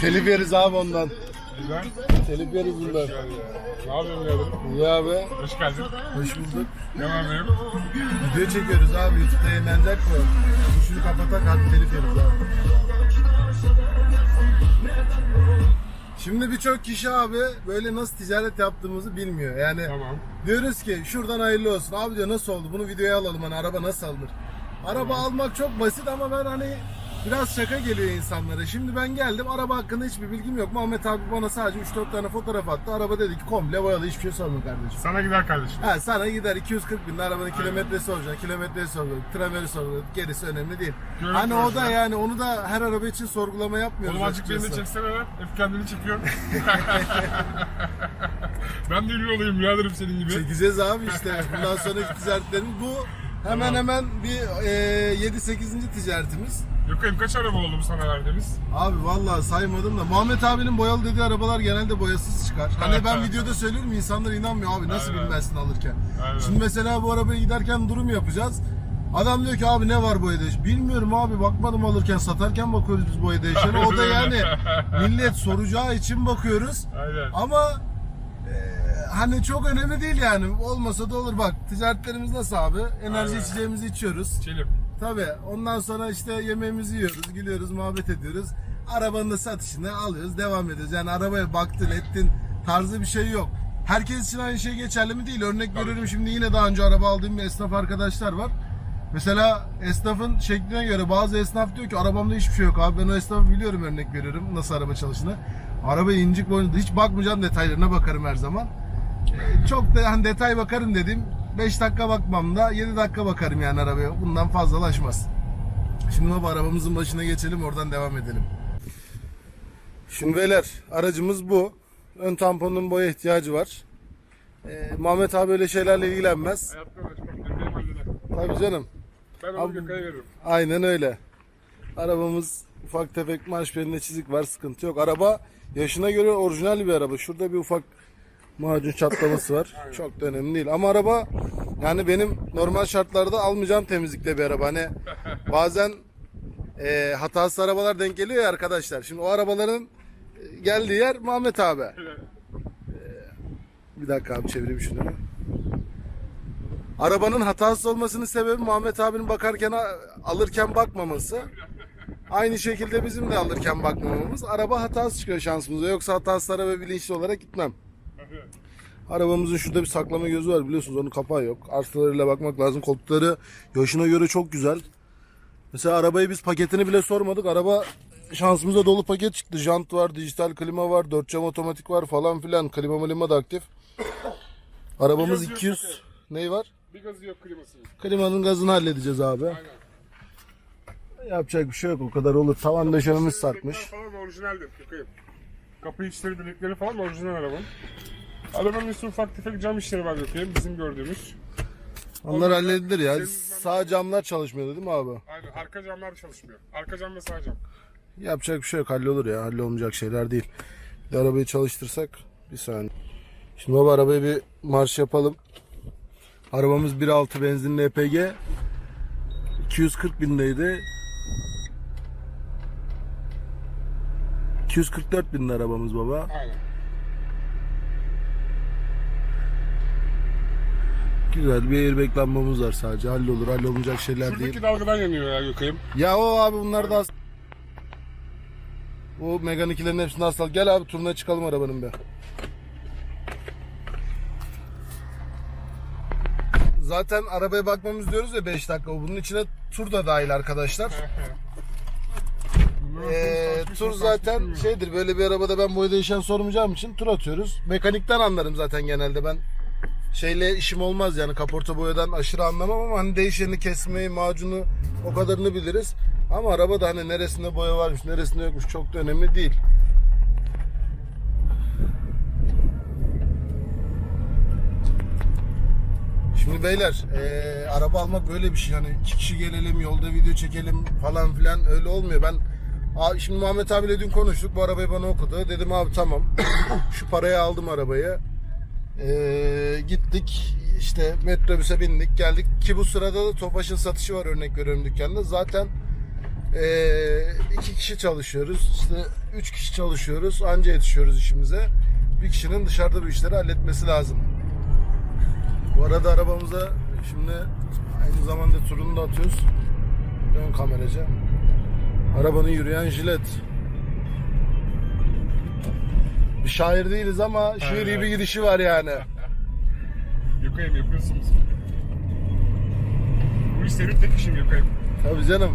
Telif yeriz abi ondan. Güzel. Telif yeriz bundan. Ne yapıyorsun birader? İyi abi. Hoş geldin. Hoş bulduk. Ne var ne yok? Video çekiyoruz abi. YouTube'da yayınlanacak mı? Şunu kapatak hadi telif yeriz abi. Şimdi birçok kişi abi böyle nasıl ticaret yaptığımızı bilmiyor. Yani Tamam. diyoruz ki şuradan hayırlı olsun. Abi diyor nasıl oldu? Bunu videoya alalım hani araba nasıl alınır? Araba almak çok basit ama ben hani biraz şaka geliyor insanlara. Şimdi ben geldim araba hakkında hiçbir bilgim yok. Muhammed abi bana sadece 3-4 tane fotoğraf attı. Araba dedi ki komple boyalı hiçbir şey sormuyor kardeşim. Sana gider kardeşim. Ha sana gider 240 bin arabanın kilometresi olacak, kilometresi olacak, trameri sorulacak, gerisi önemli değil. Görüntü hani o da yani onu da her araba için sorgulama yapmıyoruz Oğlum azıcık beni de çeksene lan. Hep kendini çekiyorsun. ben de ünlü olayım biraderim senin gibi. Çekeceğiz abi işte. Bundan sonraki ticaretlerimiz bu. Hemen Tamam. hemen bir e, 7-8. ticaretimiz. Yokayım kaç araba oldu bu sana verdiğimiz? Abi vallahi saymadım da Muhammed abinin boyalı dediği arabalar genelde boyasız çıkar. Hani ben videoda söylüyorum insanlar inanmıyor abi nasıl Aynen. bilmezsin alırken. Aynen. Şimdi mesela bu arabaya giderken durum yapacağız. Adam diyor ki abi ne var boya değiş? Bilmiyorum abi bakmadım alırken satarken bakıyoruz biz boya değişene. O da yani millet soracağı için bakıyoruz. Aynen. Ama hani çok önemli değil yani. Olmasa da olur bak. Ticaretlerimiz nasıl abi? Enerji Aynen. içeceğimizi içiyoruz. Çelim. Tabii. Ondan sonra işte yemeğimizi yiyoruz, gülüyoruz, muhabbet ediyoruz. Arabanın da satışını alıyoruz, devam ediyoruz. Yani arabaya baktın, ettin tarzı bir şey yok. Herkes için aynı şey geçerli mi değil. Örnek veriyorum şimdi yine daha önce araba aldığım bir esnaf arkadaşlar var. Mesela esnafın şekline göre bazı esnaf diyor ki arabamda hiçbir şey yok abi. Ben o esnafı biliyorum örnek veriyorum nasıl araba çalıştığını. Araba incik boyunca hiç bakmayacağım detaylarına bakarım her zaman. Çok da hani detay bakarım dedim. 5 dakika bakmam da 7 dakika bakarım yani arabaya. Bundan fazlalaşmaz. Şimdi baba arabamızın başına geçelim oradan devam edelim. Şimdi beyler aracımız bu. Ön tamponun boya ihtiyacı var. Ee, Muhammed abi öyle şeylerle ilgilenmez. Hayatta uğraşmam. Benim halleder. Tabii canım. Ben onu Abi- Gökay'a veririm. Aynen öyle. Arabamız ufak tefek marş belinde çizik var sıkıntı yok. Araba yaşına göre orijinal bir araba. Şurada bir ufak macun çatlaması var. Çok da önemli değil. Ama araba yani benim normal şartlarda almayacağım temizlikte bir araba. Hani bazen e, hatasız arabalar denk geliyor ya arkadaşlar. Şimdi o arabaların e, geldiği yer Muhammed abi. E, bir dakika abi çevireyim şunu. Arabanın hatasız olmasının sebebi Muhammed abinin bakarken alırken bakmaması. Aynı şekilde bizim de alırken bakmamamız. Araba hatasız çıkıyor şansımıza. Yoksa hatasız araba bilinçli olarak gitmem. Arabamızın şurada bir saklama gözü var biliyorsunuz onun kapağı yok. Arsalarıyla bakmak lazım. Koltukları yaşına göre çok güzel. Mesela arabayı biz paketini bile sormadık. Araba şansımıza dolu paket çıktı. Jant var, dijital klima var, 4 cam otomatik var falan filan. Klima malima da aktif. Arabamız Yazıyor 200 ney var? Bir gazı yok kliması. Klimanın gazını halledeceğiz abi. Aynen. Yapacak bir şey yok o kadar olur. Tavan döşememiz sarkmış. Falan orijinaldir. Kapı içleri delikleri falan orijinal arabanın. Arabanın üstü ufak tefek cam işleri var Gökay'ım bizim gördüğümüz. Onlar halledilir ya. Sağ camlar çalışmıyordu değil mi abi? Aynen arka camlar çalışmıyor. Arka cam ve sağ cam. Yapacak bir şey yok. Hallolur ya. Hallolmayacak şeyler değil. Bir de arabayı çalıştırsak. Bir saniye. Şimdi baba arabayı bir marş yapalım. Arabamız 1.6 benzinli EPG. 240 bindeydi. 244 binde arabamız baba. Aynen. Güzel bir airbag lambamız var sadece. Hallolur. Hallolmayacak şeyler değil. Şuradaki dalgadan yanıyor ya Gökay'ım. Ya o abi bunlar da as- O Megane 2'lerin hepsinde hastalık. Gel abi turuna çıkalım arabanın be. Zaten arabaya bakmamız diyoruz ya 5 dakika. Bunun içine tur da dahil arkadaşlar. Ee, tur zaten şeydir böyle bir arabada ben boya değişen sormayacağım için tur atıyoruz. Mekanikten anlarım zaten genelde ben. Şeyle işim olmaz yani kaporta boyadan aşırı anlamam ama hani değişeni kesmeyi, macunu o kadarını biliriz. Ama arabada hani neresinde boya varmış, neresinde yokmuş çok da önemli değil. Şimdi beyler eee, araba almak böyle bir şey hani iki kişi gelelim yolda video çekelim falan filan öyle olmuyor. Ben şimdi Muhammed abiyle dün konuştuk bu arabayı bana okudu. Dedim abi tamam şu paraya aldım arabayı. Eee, gittik işte metrobüse bindik geldik ki bu sırada da Tofaş'ın satışı var örnek veriyorum dükkanda. Zaten eee, iki kişi çalışıyoruz. İşte üç kişi çalışıyoruz. Anca yetişiyoruz işimize. Bir kişinin dışarıda bu işleri halletmesi lazım. Bu arada arabamıza şimdi aynı zamanda turunu da atıyoruz. Ön kameracı. Arabanın yürüyen jilet. Bir şair değiliz ama şiiri bir gidişi var yani. Gökay'ım yapıyorsunuz. Bu iş senin tek işin Gökay'ım. Tabii canım.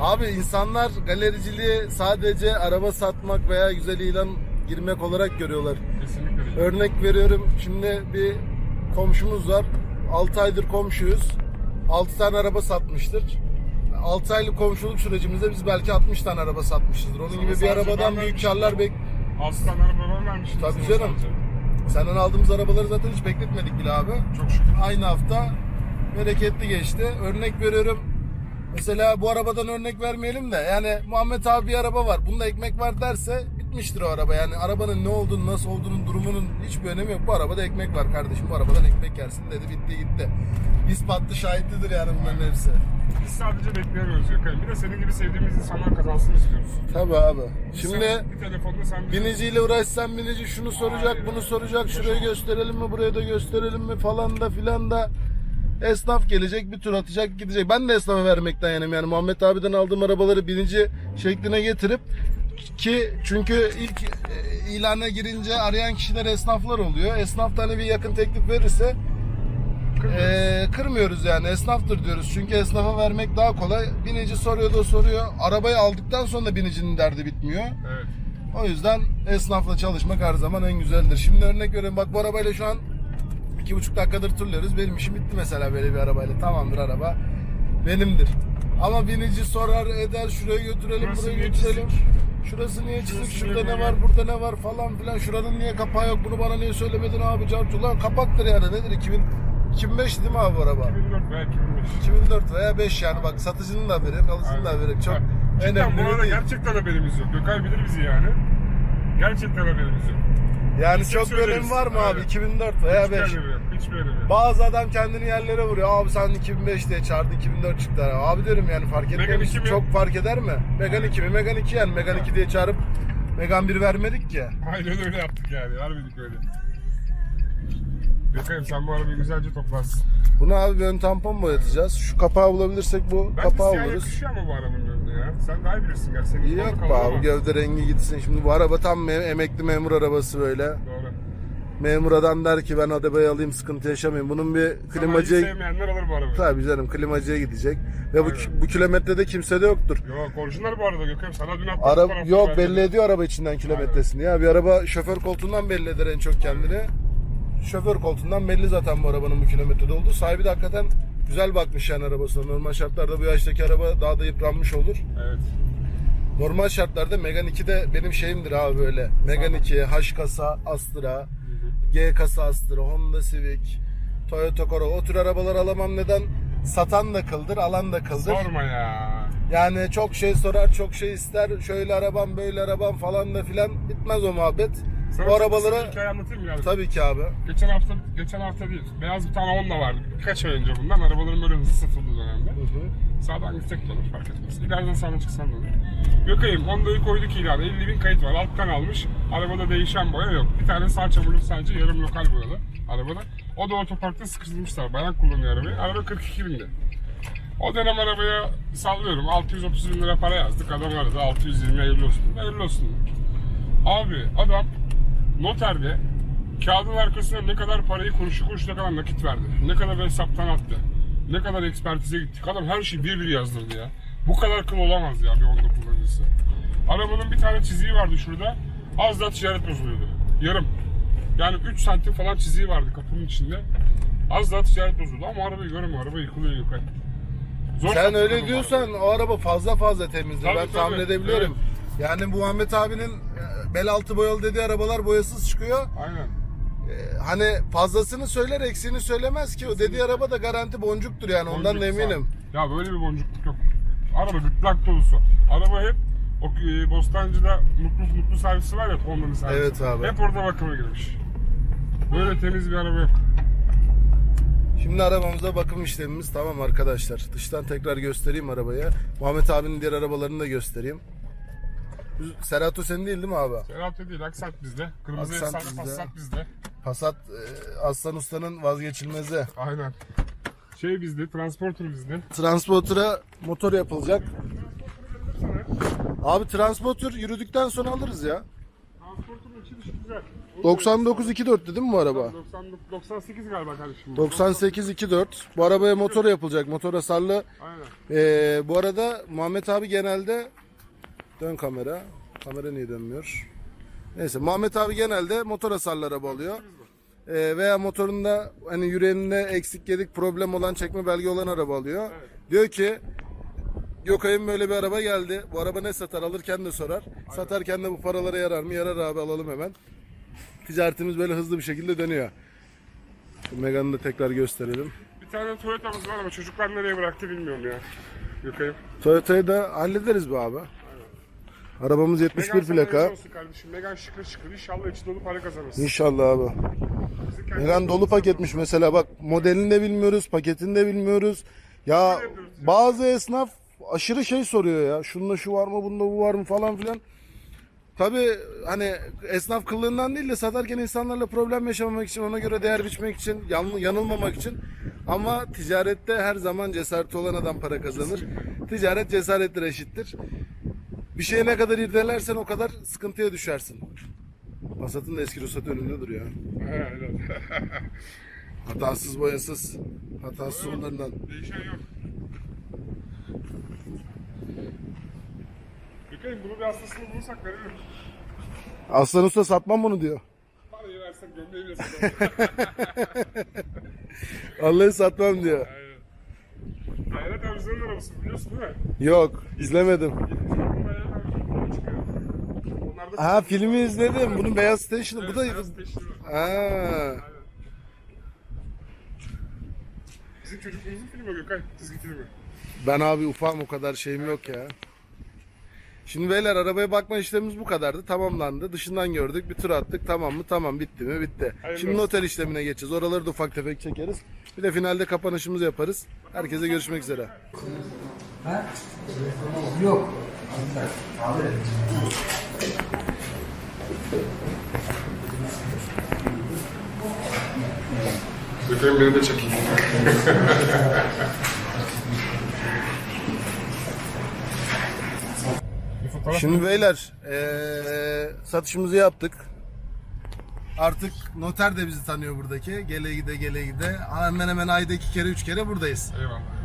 Abi insanlar galericiliği sadece araba satmak veya güzel ilan girmek olarak görüyorlar. Kesinlikle. Örnek veriyorum şimdi bir komşumuz var. 6 aydır komşuyuz. 6 tane araba satmıştır. 6 aylık komşuluk sürecimizde biz belki 60 tane araba satmışızdır. Onun gibi bir sadece arabadan ben büyük vermişim. karlar bek Aslan arabadan vermiştim. Tabii sana canım. sadece. Senden aldığımız arabaları zaten hiç bekletmedik bile abi. Çok şükür. Aynı hafta bereketli geçti. Örnek veriyorum. Mesela bu arabadan örnek vermeyelim de yani Muhammed abi bir araba var. Bunda ekmek var derse bitmiştir o araba. Yani arabanın ne olduğunu, nasıl olduğunun, durumunun hiçbir önemi yok. Bu arabada ekmek var kardeşim. Bu arabadan ekmek yersin dedi bitti gitti. İspatlı şahitlidir yani bunların hepsi. Biz sadece bekleyemiyoruz Gökay'ım. Bir de senin gibi sevdiğimiz insanlar kazansın istiyoruz. Tabii abi. Şimdi sen- bir sen biniciyle uğraşsan binici şunu soracak, Aynen. bunu soracak, şurayı gösterelim mi, buraya da gösterelim mi falan da filan da. Esnaf gelecek, bir tur atacak, gidecek. Ben de esnafa vermekten yanım yani Muhammed abiden aldığım arabaları binici şekline getirip ki çünkü ilk e, ilana girince arayan kişiler esnaflar oluyor. Esnaf da hani bir yakın teklif verirse e, kırmıyoruz yani esnaftır diyoruz. Çünkü esnafa vermek daha kolay. Binici soruyor da soruyor. Arabayı aldıktan sonra da binicinin derdi bitmiyor. Evet. O yüzden esnafla çalışmak her zaman en güzeldir. Şimdi örnek veriyorum bak bu arabayla şu an iki buçuk dakikadır turluyoruz. Benim işim bitti mesela böyle bir arabayla. Tamamdır araba benimdir. Ama binici sorar eder şuraya götürelim Burası buraya götürelim. çizik? Şurası niye çizik? Şurası Şurada ne var? böyle? Burada ne var falan filan. Şuranın niye kapağı yok? Bunu bana niye söylemedin abi? Cartu lan kapaktır yani nedir? 2000 2005 değil mi abi bu araba? 2004 veya 2005. 2004 veya 5 yani bak satıcının da haberi yok, alıcının da haberi. Çok Cidden önemli bu arada değil. gerçekten haberimiz yok. Gökay bilir bizi yani. Gerçekten haberimiz yok. Yani Biz çok bir söyleriz. önemi var mı abi? Aynen. 2004 veya Hiçbir 5. önemi yok. Hiçbir yok. Bazı adam kendini yerlere vuruyor. Abi sen 2005 diye çağırdı 2004 çıktı. araba. Abi diyorum yani fark Megane mi? Çok fark eder mi? Megan 2 mi? Megan 2 yani. Megan 2 diye çağırıp Megan 1 vermedik ki. Aynen öyle yaptık yani. Harbidik öyle. Gökay'ım sen bu arabayı güzelce toplarsın. Bunu abi bir ön tampon boyatacağız. Şu kapağı bulabilirsek bu Ben kapağı siyah buluruz. yakışıyor ama bu arabanın önüne ya. Sen daha iyi bilirsin gerçi. Senin Yok be abi gövde rengi gitsin. Şimdi bu araba tam me- emekli memur arabası böyle. Doğru. Memur adam der ki ben arabayı alayım sıkıntı yaşamayayım. Bunun bir Klimacıyı klimacıya... sevmeyenler alır bu arabayı. Tabii canım klimacıya gidecek. Ve bu, Aynen. bu kilometrede kimse de yoktur. Yok orijinal bu arada Gökay'ım. Sana dün attım. Araba yok belli ediyor araba içinden kilometresini ya. Bir araba şoför koltuğundan belli eder en çok kendini. Şoför koltuğundan belli zaten bu arabanın bu kilometrede olduğu. Sahibi de hakikaten güzel bakmış yani arabasına. Normal şartlarda bu yaştaki araba daha da yıpranmış olur. Evet. Normal şartlarda Megane 2 de benim şeyimdir abi böyle. Megane 2, H kasa, Astra, G kasa Astra, Honda Civic, Toyota Corolla. O tür arabalar alamam neden? Satan da kıldır, alan da kıldır. Sorma ya. Yani çok şey sorar, çok şey ister. Şöyle arabam, böyle arabam falan da filan bitmez o muhabbet. Sana Bu arabalara hikaye anlatayım mı tabii ki abi. Geçen hafta, geçen hafta değil. Beyaz bir tane Honda vardı. Birkaç ay önce bundan. Arabaların böyle hızlı satıldığı dönemde. Sağdan yüksek de olur fark etmez. İleriden sağdan çıksan da olur. Gökay'ım Honda'yı koyduk ilana. 50 bin kayıt var. Alttan almış. Arabada değişen boya yok. Bir tane sağ çamurluk sadece yarım lokal boyalı arabada. O da otoparkta sıkıştırmışlar. Bayan kullanıyor arabayı. Araba 42 bindi. O dönem arabaya sallıyorum. 630 bin lira para yazdık. Adam aradı 620 hayırlı olsun. Hayırlı olsun. Abi adam noterde kağıdın arkasına ne kadar parayı kuruşu kuruşuna kadar nakit verdi. Ne kadar hesaptan attı. Ne kadar ekspertize gittik. Adam her şeyi bir bir yazdırdı ya. Bu kadar kıl olamaz ya bir Honda kullanıcısı. Arabanın bir tane çiziği vardı şurada. Az daha ticaret bozuluyordu. Yarım. Yani 3 santim falan çiziği vardı kapının içinde. Az daha ticaret bozuldu ama arabayı göremiyor. Araba yıkılıyor yukarı. Zor Sen öyle diyorsan arabayı. o araba fazla fazla temizdir. Tabii, ben tabii. tahmin edebiliyorum. Yani Muhammed abinin e, bel altı boyalı dediği arabalar boyasız çıkıyor. Aynen. E, Hani fazlasını söyler eksiğini söylemez ki. O dediği araba da garanti boncuktur yani ondan da Boncuk eminim. sağ. Ya böyle bir boncukluk yok. Araba gırtlak dolusu. Araba hep o e, Bostancı'da mutlu mutlu servisi var ya Honda'nın servisi. Evet abi. Hep orada bakıma girmiş. Böyle temiz bir araba yok. Şimdi arabamıza bakım işlemimiz tamam arkadaşlar. Dıştan tekrar göstereyim arabayı. Muhammed abinin diğer arabalarını da göstereyim. Serato senin değil değil mi abi? Serato değil, Aksat bizde. Kırmızı Aksat efsane bizde. Passat bizde. Passat e, Aslan Usta'nın vazgeçilmezi. Aynen. Şey bizde, transporter bizde. Transporter'a motor yapılacak. Abi transporter yürüdükten sonra alırız ya. Transporterın içi dışı güzel. 99 2.4'tü değil mi bu araba? 90, 98 galiba kardeşim. 98 2.4. Bu arabaya motor yapılacak. Motor hasarlı. Aynen. Ee, bu arada Muhammed abi genelde dön kamera. Kamera niye dönmüyor? Neyse Muhammed abi genelde motor hasarlı araba alıyor. Ee, veya motorunda hani yüreğinde eksik gedik problem olan çekme belge olan araba alıyor. Diyor ki Gökay'ın böyle bir araba geldi. Bu araba ne satar? Alırken de sorar. Satarken de bu paralara yarar mı? Yarar abi alalım hemen. Ticaretimiz böyle hızlı bir şekilde dönüyor. Şu Megane'ı da tekrar gösterelim. Bir tane Toyota'mız var ama çocuklar nereye bıraktı bilmiyorum ya. Gökay'ım. Toyota'yı da hallederiz be abi. Arabamız 71 Megan plaka. hayırlı olsun kardeşim. Megan şıkır şıkır. İnşallah içi dolu para kazanırsın. İnşallah abi. Bizim kendi- Megan dolu paketmiş mesela bak modelini de bilmiyoruz, paketini de bilmiyoruz. Ya bazı esnaf aşırı şey soruyor ya. Şunda şu var mı, bunda bu var mı falan filan. Tabi hani esnaf kıllığından değil de satarken insanlarla problem yaşamamak için, ona göre değer biçmek için, yan- yanılmamak için. Ama ticarette her zaman cesareti olan adam para kazanır. Ticaret cesarettir eşittir. Bir şeye ne kadar irdelersen o kadar sıkıntıya düşersin. Passat'ın da eski ruhsatı önünde duruyor. Hatasız boyasız. Hatasız onlardan. Değişen yok. Gökay'ım bunu bir hastasını bulursak veririm. Aslan Usta satmam bunu diyor. Parayı versek gömleği bile satarım. Vallahi satmam diyor. Aynen. Hayret Avcılar'ın arabası biliyorsun değil mi? Yok izlemedim. Hayret Avcılar'ın çıkıyor. Onlar da Ha filmi izledim. Bunun Beyaz Station'ı. Bu da... Beyaz var. Ha. Bizim çocukluğumuzun filmi o Gökay. Çizgi filmi. Ben abi ufam o kadar şeyim yok ya. Şimdi beyler arabaya bakma işlemimiz bu kadardı. Tamamlandı. Dışından gördük. Bir tur attık. Tamam mı? Tamam. Bitti mi? Bitti. Hayırlı Şimdi olsun. noter işlemine geçeceğiz. Oraları da ufak tefek çekeriz. Bir de finalde kapanışımızı yaparız. Herkese görüşmek üzere. Yok. Gökay'ım beni de çekin. Şimdi beyler eee, satışımızı yaptık. Artık noter de bizi tanıyor buradaki. Gele gide gele gide. Hemen hemen ayda iki kere üç kere buradayız. Eyvallah.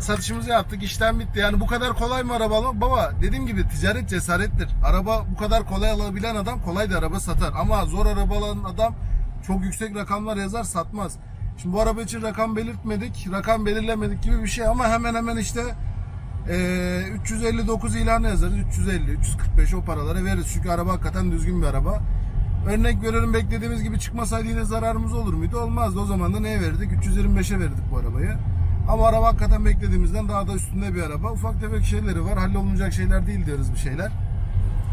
Satışımızı yaptık. işlem bitti. Yani bu kadar kolay mı araba almak? Baba dediğim gibi ticaret cesarettir. Araba bu kadar kolay alabilen adam kolay da araba satar. Ama zor araba alan adam çok yüksek rakamlar yazar satmaz. Şimdi bu araba için rakam belirtmedik. Rakam belirlemedik gibi bir şey ama hemen hemen işte eee, 359 ilanı yazarız. 350, 345 o paralara veririz. Çünkü araba hakikaten düzgün bir araba. Örnek veriyorum beklediğimiz gibi çıkmasaydı yine zararımız olur muydu? Olmazdı. O zaman da neye verirdik? 325'e verirdik bu arabayı. Ama araba hakikaten beklediğimizden daha da üstünde bir araba. Ufak tefek şeyleri var. Hallolunacak şeyler değil diyoruz bir şeyler.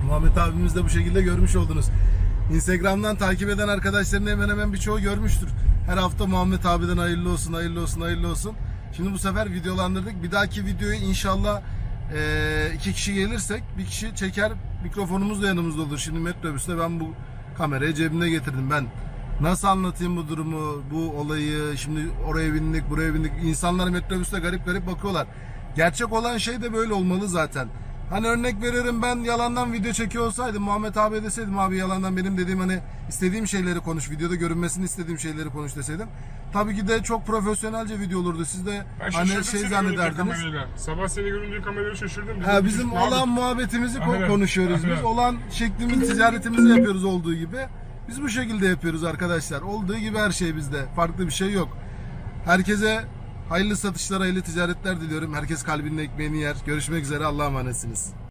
Muhammed abimiz de bu şekilde görmüş oldunuz. Instagram'dan takip eden arkadaşların hemen hemen birçoğu görmüştür. Her hafta Muhammed abiden hayırlı olsun, hayırlı olsun, hayırlı olsun. Şimdi bu sefer videolandırdık. Bir dahaki videoyu inşallah eee, iki kişi gelirsek bir kişi çeker mikrofonumuz da yanımızda olur. Şimdi metrobüste ben bu kamerayı cebimde getirdim. Ben nasıl anlatayım bu durumu, bu olayı, şimdi oraya bindik, buraya bindik. İnsanlar metrobüste garip garip bakıyorlar. Gerçek olan şey de böyle olmalı zaten. Hani örnek veriyorum ben yalandan video çekiyor olsaydım Muhammed abi deseydim abi yalandan benim dediğim hani istediğim şeyleri konuş videoda görünmesini istediğim şeyleri konuş deseydim. Tabii ki de çok profesyonelce video olurdu. Siz de Ben hani şey zannederdiniz. Sabah seni görünce kamerayı şaşırdım. Ha bizim olan muhabbetimizi Aynen. konuşuyoruz biz. Aynen. Olan şeklimiz ticaretimizi yapıyoruz olduğu gibi. Biz bu şekilde yapıyoruz arkadaşlar. Olduğu gibi her şey bizde. Farklı bir şey yok. Herkese hayırlı satışlar, hayırlı ticaretler diliyorum. Herkes kalbinin ekmeğini yer. Görüşmek üzere. Allah'a emanetsiniz.